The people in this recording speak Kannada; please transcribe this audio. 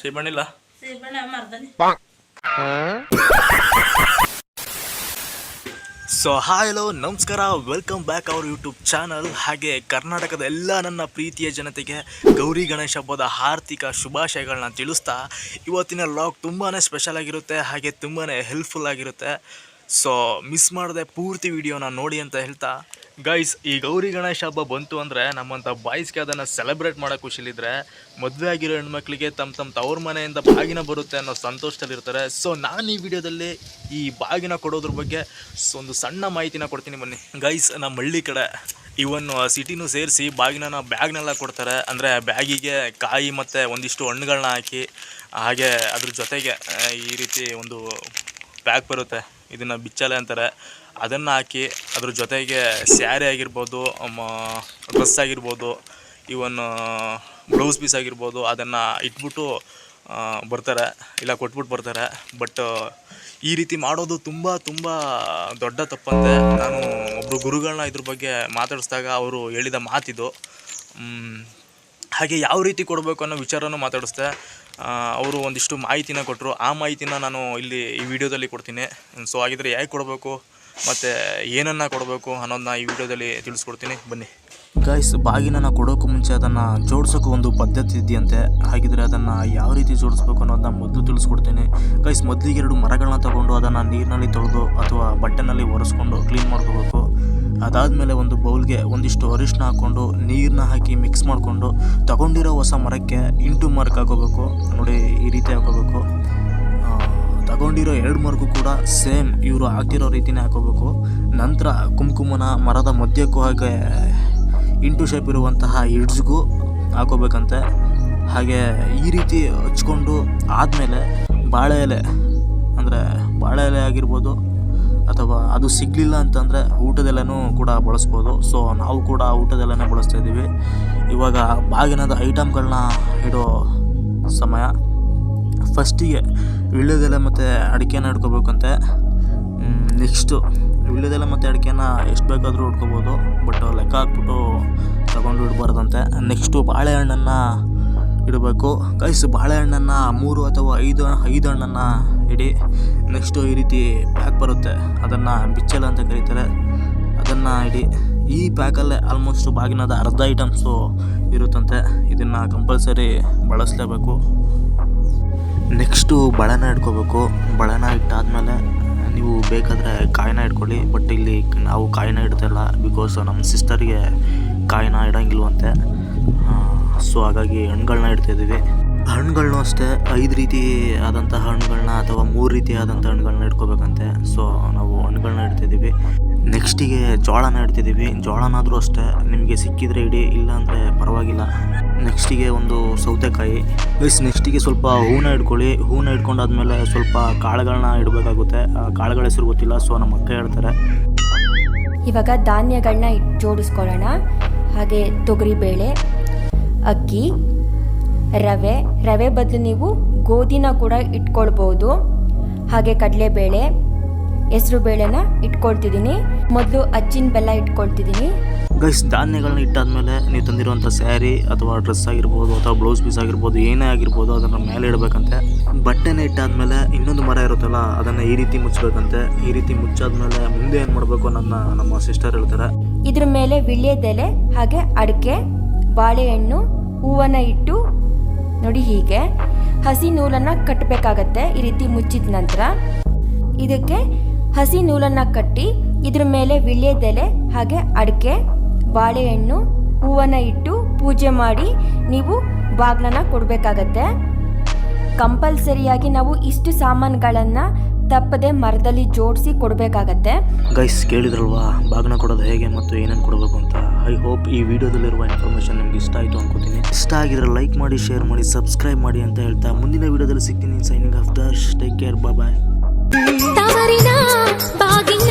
ಸೀಬಣ್ಣಿಲ್ಲ ಸೊ ಹಾಯ್ ಹಲೋ ನಮಸ್ಕಾರ. Welcome back our YouTube channel ಹಾಗೆ ಕರ್ನಾಟಕದ ಎಲ್ಲ ನನ್ನ ಪ್ರೀತಿಯ ಜನತೆಗೆ ಗೌರಿ ಗಣೇಶ ಹಬ್ಬದ ಆರ್ಥಿಕ ಶುಭಾಶಯಗಳನ್ನ ತಿಳಿಸ್ತಾ ಇವತ್ತಿನ ಲಾಗ್ ತುಂಬಾ ಸ್ಪೆಷಲ್ ಆಗಿರುತ್ತೆ ಹಾಗೆ ತುಂಬಾ ಹೆಲ್ಪ್ಫುಲ್ ಆಗಿರುತ್ತೆ. ಸೊ ಮಿಸ್ ಮಾಡದೆ ಪೂರ್ತಿ ವಿಡಿಯೋನ ನೋಡಿ ಅಂತ ಹೇಳ್ತಾ. ಗೈಸ್ ಈ ಗೌರಿ ಗಣೇಶ ಹಬ್ಬ ಬಂತು ಅಂದರೆ ನಮ್ಮಂಥ ಬಾಯ್ಸ್ಗೆ ಅದನ್ನು ಸೆಲೆಬ್ರೇಟ್ ಮಾಡೋ ಖುಷಿಲಿದ್ರೆ ಮದುವೆ ಆಗಿರೋ ಹೆಣ್ಮಕ್ಳಿಗೆ ತಮ್ಮ ತಮ್ಮ ತವ್ರ ಮನೆಯಿಂದ ಬಾಗಿನ ಬರುತ್ತೆ ಅನ್ನೋ ಸಂತೋಷದಲ್ಲಿರ್ತಾರೆ ಸೊ ನಾನು ಈ ವಿಡಿಯೋದಲ್ಲಿ ಈ ಬಾಗಿನ ಕೊಡೋದ್ರ ಬಗ್ಗೆ ಒಂದು ಸಣ್ಣ ಮಾಹಿತಿನ ಕೊಡ್ತೀನಿ ಬನ್ನಿ. ಗೈಸ್ ನಮ್ಮ ಹಳ್ಳಿ ಕಡೆ ಇವನ್ ಸಿಟಿನೂ ಸೇರಿಸಿ ಬಾಗಿನ ಬ್ಯಾಗ್ನೆಲ್ಲ ಕೊಡ್ತಾರೆ. ಅಂದರೆ ಬ್ಯಾಗಿಗೆ ಕಾಯಿ ಮತ್ತು ಒಂದಿಷ್ಟು ಹಣ್ಣುಗಳನ್ನ ಹಾಕಿ, ಹಾಗೆ ಅದ್ರ ಜೊತೆಗೆ ಈ ರೀತಿ ಒಂದು ಪ್ಯಾಕ್ ಬರುತ್ತೆ. ಇದನ್ನು ಬಿಚ್ಚಲೆ ಅಂತಾರೆ. ಅದನ್ನು ಹಾಕಿ ಅದ್ರ ಜೊತೆಗೆ ಸ್ಯಾರಿ ಆಗಿರ್ಬೋದು ಡ್ರೆಸ್ ಆಗಿರ್ಬೋದು ಇವನ್ ಬ್ಲೌಸ್ ಪೀಸ್ ಆಗಿರ್ಬೋದು ಅದನ್ನು ಇಟ್ಬಿಟ್ಟು ಬರ್ತಾರೆ. ಇಲ್ಲ ಕೊಟ್ಬಿಟ್ಟು ಬರ್ತಾರೆ. ಬಟ್, ಈ ರೀತಿ ಮಾಡೋದು ತುಂಬ ತುಂಬ ದೊಡ್ಡ ತಪ್ಪಂತೆ. ನಾನು ಒಬ್ಬರು ಗುರುಗಳನ್ನ ಇದ್ರ ಬಗ್ಗೆ ಮಾತಾಡಿಸಿದಾಗ ಅವರು ಹೇಳಿದ ಮಾತಿದು. ಹಾಗೆ ಯಾವ ರೀತಿ ಕೊಡಬೇಕು ಅನ್ನೋ ವಿಚಾರನೂ ಮಾತಾಡಿಸ್ದೆ. ಅವರು ಒಂದಿಷ್ಟು ಮಾಹಿತಿನ ಕೊಟ್ಟರು ಆ ಮಾಹಿತಿನ ನಾನು ಇಲ್ಲಿ ಈ ವಿಡಿಯೋದಲ್ಲಿ ಕೊಡ್ತೀನಿ. ಸೊ ಹಾಗಿದ್ರೆ ಹೇಗೆ ಕೊಡಬೇಕು ಮತ್ತು ಏನನ್ನು ಕೊಡಬೇಕು ಅನ್ನೋದನ್ನ ಈ ವಿಡಿಯೋದಲ್ಲಿ ತಿಳಿಸ್ಕೊಡ್ತೀನಿ. ಬನ್ನಿ. ಗೈಸ್ ಬಾಗಿನನ್ನು ಕೊಡೋಕ್ಕೂ ಮುಂಚೆ ಅದನ್ನು ಜೋಡಿಸೋಕ್ಕೂ ಒಂದು ಪದ್ಧತಿ ಇದೆಯಂತೆ. ಹಾಗಿದ್ರೆ ಅದನ್ನು ಯಾವ ರೀತಿ ಜೋಡಿಸ್ಬೇಕು ಅನ್ನೋದನ್ನ ಮೊದಲು ತಿಳಿಸ್ಕೊಡ್ತೀನಿ. ಗೈಸ್ ಮೊದಲಿಗೆ ಎರಡು ಮರಗಳನ್ನ ತಗೊಂಡು ಅದನ್ನು ನೀರಿನಲ್ಲಿ ತೊಳೆದು ಅಥವಾ ಬಟ್ಟೆನಲ್ಲಿ ಒರೆಸ್ಕೊಂಡು ಕ್ಲೀನ್ ಮಾಡ್ಕೋಬೇಕು. ಅದಾದಮೇಲೆ ಒಂದು ಬೌಲ್ಗೆ ಒಂದಿಷ್ಟು ಅರಿಶಿನ ಹಾಕ್ಕೊಂಡು ನೀರನ್ನ ಹಾಕಿ ಮಿಕ್ಸ್ ಮಾಡಿಕೊಂಡು ತಗೊಂಡಿರೋ ಹೊಸ ಮರಕ್ಕೆ ಇಂಟು ಮಾರ್ಕ್ ಹಾಕೋಬೇಕು. ನೋಡಿ ಈ ರೀತಿ ಹಾಕೋಬೇಕು. ತಗೊಂಡಿರೋ ಎರಡು ಮರಕ್ಕೂ ಕೂಡ ಸೇಮ್ ಇವರು ಹಾಕಿರೋ ರೀತಿನೇ ಹಾಕೋಬೇಕು. ನಂತರ ಕುಂಕುಮನ ಮರದ ಮಧ್ಯಕ್ಕೂ ಹಾಗೆ ಇಂಟು ಶೇಪ್ ಇರುವಂತಹ ಇಡ್ಜ್ಗೂ ಹಾಕೋಬೇಕಂತೆ. ಹಾಗೆ ಈ ರೀತಿ ಹಚ್ಕೊಂಡು ಆದಮೇಲೆ ಬಾಳೆ ಎಲೆ, ಅಂದರೆ ಬಾಳೆ ಎಲೆ ಆಗಿರ್ಬೋದು ಅಥವಾ ಅದು ಸಿಗಲಿಲ್ಲ ಅಂತಂದರೆ ಊಟದೆಲೆನೂ ಕೂಡ ಬಳಸ್ಬೋದು. ಸೊ ನಾವು ಕೂಡ ಊಟದೆಲ್ಲನೇ ಬಳಸ್ತಾ ಇದ್ದೀವಿ. ಇವಾಗ ಬಾಗಿನದ ಐಟಮ್ಗಳನ್ನ ಇಡೋ ಸಮಯ. ಫಸ್ಟಿಗೆ ವಿಳ್ಯದೆಲೆ ಮತ್ತು ಅಡಿಕೆನ ಇಟ್ಕೋಬೇಕಂತೆ. ನೆಕ್ಸ್ಟು ವಿಳ್ಯದೆಲೆ ಮತ್ತು ಅಡಿಕೆನ ಎಷ್ಟು ಬೇಕಾದರೂ ಇಟ್ಕೋಬೋದು. ಬಟ್ ಲೆಕ್ಕ ಹಾಕ್ಬಿಟ್ಟು ತಗೊಂಡು ಇಡಬಾರ್ದಂತೆ. ನೆಕ್ಸ್ಟು ಬಾಳೆಹಣ್ಣನ್ನು ಇಡಬೇಕು. ಗೈಸ್ ಬಾಳೆಹಣ್ಣನ್ನು ಮೂರು ಅಥವಾ ಐದು ಐದು ಹಣ್ಣನ್ನು ಇಡಿ. ನೆಕ್ಸ್ಟು ಈ ರೀತಿ ಪ್ಯಾಕ್ ಬರುತ್ತೆ. ಅದನ್ನು ಬಿಚ್ಚಲ ಅಂತ ಕರೀತಾರೆ. ಅದನ್ನು ಇಡಿ. ಈ ಪ್ಯಾಕಲ್ಲೇ ಆಲ್ಮೋಸ್ಟ್ ಬಾಗಿನದ ಅರ್ಧ ಐಟಮ್ಸು ಇರುತ್ತಂತೆ. ಇದನ್ನು ಕಂಪಲ್ಸರಿ ಬಳಸಲೇಬೇಕು. ನೆಕ್ಸ್ಟು ಬಳೆನ ಇಟ್ಕೋಬೇಕು. ಬಳೆನ ಇಟ್ಟಾದಮೇಲೆ ನೀವು ಬೇಕಾದರೆ ಕಾಯಿನ ಇಟ್ಕೊಳ್ಳಿ. ಬಟ್ ಇಲ್ಲಿ ನಾವು ಕಾಯಿನ ಇಡ್ತಾಯಿಲ್ಲ ಬಿಕಾಸ್ ನಮ್ಮ ಸಿಸ್ಟರ್ಗೆ ಕಾಯಿನ ಇಡಂಗಿಲ್ವಂತೆ. ಸೊ ಹಾಗಾಗಿ ಹಣ್ಣುಗಳನ್ನ ಇಡ್ತಾಯಿದ್ದೀವಿ. ಹಣ್ಣುಗಳನ್ನೂ ಅಷ್ಟೇ, ಐದು ರೀತಿ ಆದಂಥ ಹಣ್ಣುಗಳನ್ನ ಅಥವಾ ಮೂರು ರೀತಿ ಆದಂಥ ಹಣ್ಣುಗಳನ್ನ ಇಟ್ಕೋಬೇಕಂತೆ. ಸೊ ನಾವು ಹಣ್ಣುಗಳನ್ನ ಇಡ್ತಿದ್ದೀವಿ ನೆಕ್ಸ್ಟಿಗೆ ಜೋಳನ ಇಡ್ತಿದ್ದೀವಿ ಜೋಳನಾದರೂ ಅಷ್ಟೇ, ನಿಮಗೆ ಸಿಕ್ಕಿದ್ರೆ ಇಡಿ ಇಲ್ಲ ಅಂದರೆ ಪರವಾಗಿಲ್ಲ. ನೆಕ್ಸ್ಟಿಗೆ ಒಂದು ಸೌತೆಕಾಯಿ. ಮಿಸ್ ನೆಕ್ಸ್ಟಿಗೆ ಸ್ವಲ್ಪ ಹೂನ ಇಟ್ಕೊಳ್ಳಿ. ಹೂನ ಇಟ್ಕೊಂಡಾದ್ಮೇಲೆ ಸ್ವಲ್ಪ ಕಾಳುಗಳನ್ನ ಇಡಬೇಕಾಗುತ್ತೆ. ಆ ಕಾಳುಗಳ ಹೆಸರು ಗೊತ್ತಿಲ್ಲ ಸೊ ನಮ್ಮ ಅಕ್ಕ ಹೇಳ್ತಾರೆ. ಇವಾಗ ಧಾನ್ಯಗಳನ್ನ ಜೋಡಿಸ್ಕೊಳ್ಳೋಣ. ಹಾಗೆ ತೊಗರಿಬೇಳೆ ಅಕ್ಕಿ ರವೆ ರವೆ ಬದಲು ನೀವು ಗೋಧಿನ ಕೂಡ ಇಟ್ಕೊಳ್ಬೋದು. ಹಾಗೆ ಕಡಲೆಬೇಳೆ ಹೆಸರು ಬೇಳೆನ ಇಟ್ಕೊಳ್ತಿದ್ದೀನಿ. ಮೊದಲು ಅಚ್ಚಿನ ಬೆಲ್ಲ ಇಟ್ಕೊಳ್ತಿದ್ದೀನಿ. ಗೈಸ್ ಧಾನ್ಯಗಳನ್ನ ಇಟ್ಟಾದ್ಮೇಲೆ ನೀವು ತಂದಿರುವಂಥ ಸ್ಯಾರಿ ಅಥವಾ ಡ್ರೆಸ್ ಆಗಿರ್ಬೋದು ಅಥವಾ ಬ್ಲೌಸ್ ಪೀಸ್ ಆಗಿರ್ಬೋದು ಏನೇ ಆಗಿರ್ಬೋದು ಅದನ್ನು ಮೇಲೆ ಇಡಬೇಕಂತೆ. ಬಟ್ಟೆನ ಇಟ್ಟಾದ್ಮೇಲೆ ಇನ್ನೊಂದು ಮರ ಇರುತ್ತಲ್ಲ ಅದನ್ನು ಈ ರೀತಿ ಮುಚ್ಚಬೇಕಂತೆ ಈ ರೀತಿ ಮುಚ್ಚಾದ್ಮೇಲೆ ಮುಂದೆ ಏನು ಮಾಡಬೇಕು ಅನ್ನೋದನ್ನ ನಮ್ಮ ಸಿಸ್ಟರ್ ಹೇಳ್ತಾರೆ. ಇದ್ರ ಮೇಲೆ ವಿಳ್ಯದೆಲೆ ಹಾಗೆ ಅಡಿಕೆ ಬಾಳೆಹಣ್ಣು, ಹೂವನ್ನು ಇಟ್ಟು, ನೋಡಿ ಹೀಗೆ. ಹಸಿ ನೂಲನ್ನು ಕಟ್ಟಬೇಕಾಗತ್ತೆ ಈ ರೀತಿ ಮುಚ್ಚಿದ ನಂತರ. ಇದಕ್ಕೆ ಹಸಿ ನೂಲನ್ನು ಕಟ್ಟಿ, ಇದ್ರ ಮೇಲೆ ವಿಳ್ಯದೆಲೆ ಹಾಗೆ ಅಡಿಕೆ, ಬಾಳೆಹಣ್ಣು, ಹೂವನ್ನು ಇಟ್ಟು ಪೂಜೆ ಮಾಡಿ ನೀವು ಬಾಗ್ಲನ್ನು ಕೊಡಬೇಕಾಗತ್ತೆ. ಕಂಪಲ್ಸರಿಯಾಗಿ ನಾವು ಇಷ್ಟು ಸಾಮಾನುಗಳನ್ನು ತಪ್ಪದೆ ಮರದಲ್ಲಿ ಜೋಡಿಸಿ ಕೊಡಬೇಕಾಗತ್ತೆ. ಗೈಸ್ ಕೇಳಿದ್ರಲ್ವಾ? ಬಾಗ್ನ ಕೊಡೋದು ಹೇಗೆ ಮತ್ತು ಏನೇನು ಕೊಡಬೇಕು ಅಂತ? ಐ ಹೋಪ್ ಈ ವಿಡಿಯೋದಲ್ಲಿರುವ ಇನ್ಫಾರ್ಮೇಷನ್ ನಿಮ್ಗೆ ಇಷ್ಟ ಆಯಿತು ಅನ್ಕೋತೀನಿ. ಇಷ್ಟ ಆಗಿದ್ರೆ ಲೈಕ್ ಮಾಡಿ ಶೇರ್ ಮಾಡಿ ಸಬ್ಸ್ಕ್ರೈಬ್ ಮಾಡಿ ಅಂತ ಹೇಳ್ತಾ ಮುಂದಿನ ವಿಡಿಯೋದಲ್ಲಿ ಸಿಗ್ತೀನಿ signing off Darsh take care bye ತವರಿನ ಬಾಗಿನ